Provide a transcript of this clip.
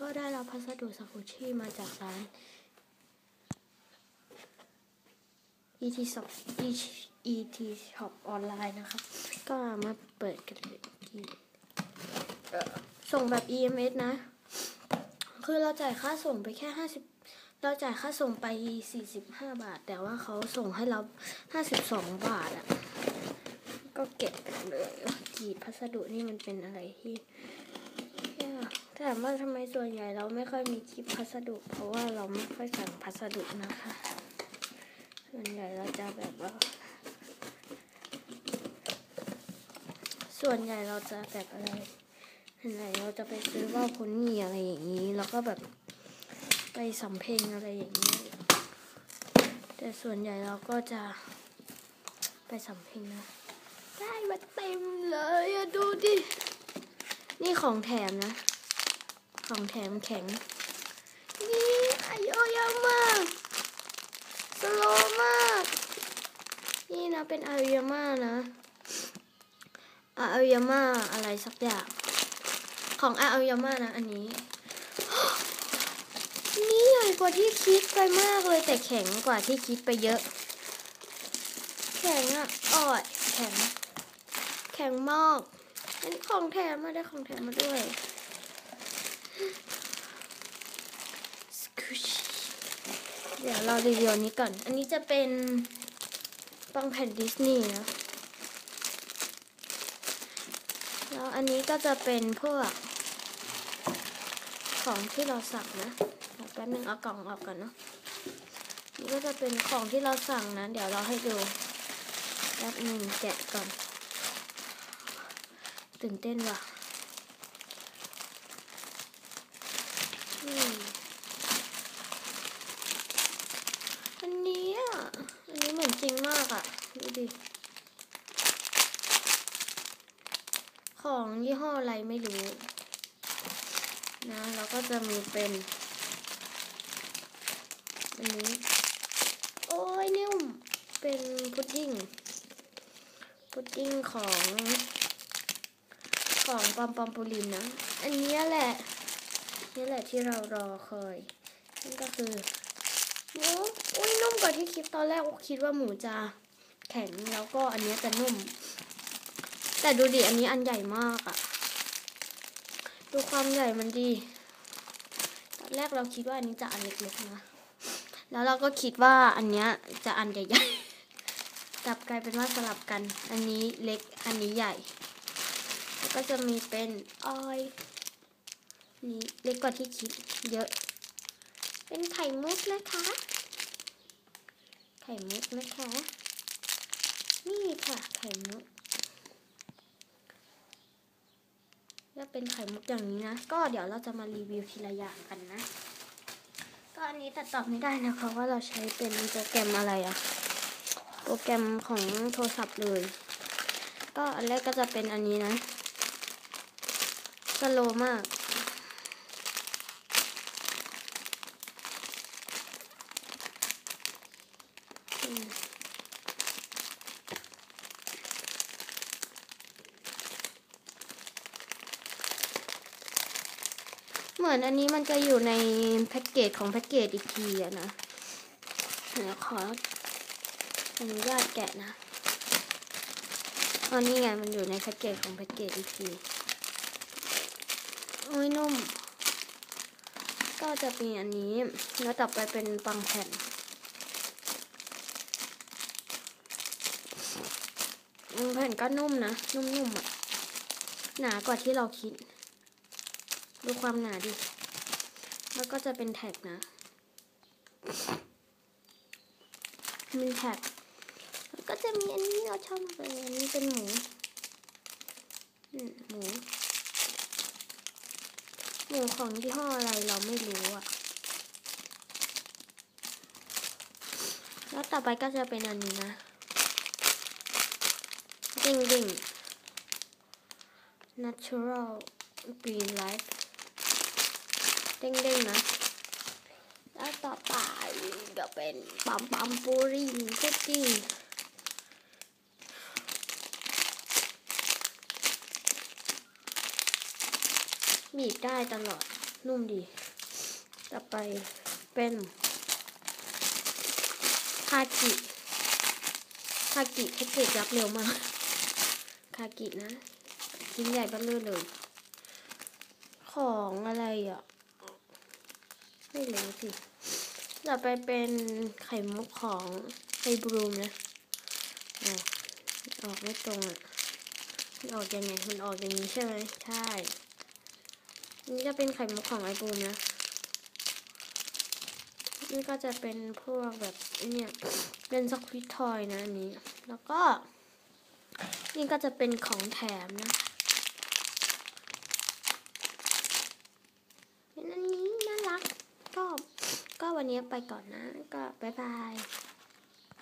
ก็ได้รับพัสดุสกุชิมาจากร้าน ET Shop ET Shop ออนไลน์นะครับ ก็มาเปิดกันเลยส่งแบบ EMS นะ คือเราจ่ายค่าส่งไปแค่ห้าสิบเราจ่ายค่าส่งไปสี่สิบห้าบาท แต่ว่าเขาส่งให้เราห้าสิบสองบาทอะ่ะ ก็เก็บเลยกีดพัสดุนี่มันเป็นอะไรที่ ถามว่าทำไมส่วนใหญ่เราไม่ค่อยมีคลิปพัสดุ เพราะว่าเราไม่ค่อยสั่งพัสดุนะคะ ส่วนใหญ่เราจะแบบว่า ส่วนใหญ่เราจะแบบอะไรส่วนใหญ่เราจะไปซื้อว่าวคนนี่อะไรอย่างนี้ แล้วก็แบบไปสำเพ็งอะไรอย่างนี้ แต่ส่วนใหญ่เราก็จะไปสำเพ็งนะ ได้มาเต็มเลยอะดูดิ นี่ของแถมนะ ของแถมแข็ง นี่อายุเยอะมาก สโลมาก นี่นะเป็นอายุยาม่านะอายุยาม่าอะไรสักอย่าง ของอายุยาม่านะ อันนี้ นี่ใหญ่กว่าที่คิดไปมากเลยแต่แข็งกว่าที่คิดไปเยอะ แข็งอะอ่อยแข็ง แข็งมากอันนี้ของแถมมาได้ของแถมมาด้วย สกูชเดี๋ยวเรารีวิวนี้ก่อน อันนี้จะเป็นปังแผ่นดิสนีย์นะ แล้วอันนี้ก็จะเป็นพวก ของที่เราสั่งนะแป๊บนึงเอากล่องออกก่อนเนาะ นี่ก็จะเป็นของที่เราสั่งนะ เดี๋ยวเราให้ดูแป๊บหนึ่งแกะก่อน ตื่นเต้นว่ะนี่อันนี้อะ อันนี้เหมือนจริงมากอะ ดูดิ ของยี่ห้ออะไรไม่รู้นะแล้วก็จะมีเป็นอันนี้ โอ้ยนิ่มเป็นพุดดิ้งพุดดิ้งของของปอมปอมปูลินนะ อันนี้แหละ นี่แหละที่เรารอคอยนั่นก็คือหมูอุ้ยนุ่มกว่าที่คิดตอนแรกคิดว่าหมูจะแข็งแล้วก็อันนี้จะนุ่ม แต่ดูดิอันนี้อันใหญ่มากอะดูความใหญ่มันดี ตอนแรกเราคิดว่าอันนี้จะอันเล็กๆนะ แล้วเราก็คิดว่าอันเนี้ยจะอันใหญ่ๆกลับกลายเป็นว่าสลับกัน อันนี้เล็ก อันนี้ใหญ่ แล้วก็จะมีเป็นออยนี่เล็กกว่าที่คิดเยอะ เป็นไข่มุกนะคะ ไข่มุกนะคะ นี่ค่ะไข่มุก ก็เป็นไข่มุกอย่างนี้นะ ก็เดี๋ยวเราจะมารีวิวทีละอย่างกันนะ ก็อันนี้ตัดต่อไม่ได้นะเพราะว่าเราใช้เป็นโปรแกรมอะไรอะโปรแกรมของโทรศัพท์เลย ก็อันแรกก็จะเป็นอันนี้นะสโลมากอืม มือนอันนี้มันจะอยู่ในแพ็กเกจของแพ็กเกจอีกทีอะนะเดี๋ยวขออนุญาตแกะนะอันนี้ไงมันอยู่ในแพ็กเกจของแพ็กเกจอีกทีโอ้ยนุ่ม ก็จะมีอันนี้ แล้วต่อไปเป็นปังแผ่น ปังแผ่นก็นุ่มนะ นุ่มๆอะ หนากว่าที่เราคิด ดูความหนาดิ แล้วก็จะเป็นแท็กนะ มีแท็ก แล้วก็จะมีอันนี้เราชอบมากเลยอันนี้เป็นหมูอืมหมู หมูของยี่ห้ออะไรเราไม่รู้อะแล้วต่อไปก็จะเป็นอันนี้นะดิ่งดิ่ง natural green life เด้งเด้งๆนะ แล้วต่อไปก็เป็นปัมปัมปูรินคุกกี้บีบได้ตลอดนุ่มดี ต่อไปเป็นคากิคากิแพ็กเกจรับเร็วมากคากินะชิ้นใหญ่บ้าเลื่อเลย ของอะไรอะ ไม่รู้สิต่อไปเป็นไข่มุกของไฮบรูมนะอออกไม่ตรงอะมันออกยังไง มันออกอย่างนี้ใช่ไหมใช่ นี่จะเป็นไข่มุกของไอบูมนะ นี่ก็จะเป็นพวกแบบเนี่ยเป็นสควิตทอยนะอันนี้ แล้วก็ นี่ก็จะเป็นของแถมนะนอันนี้น่ารัก ก็ ก็ วันนี้ไปก่อนนะ ก็บ๊ายบาย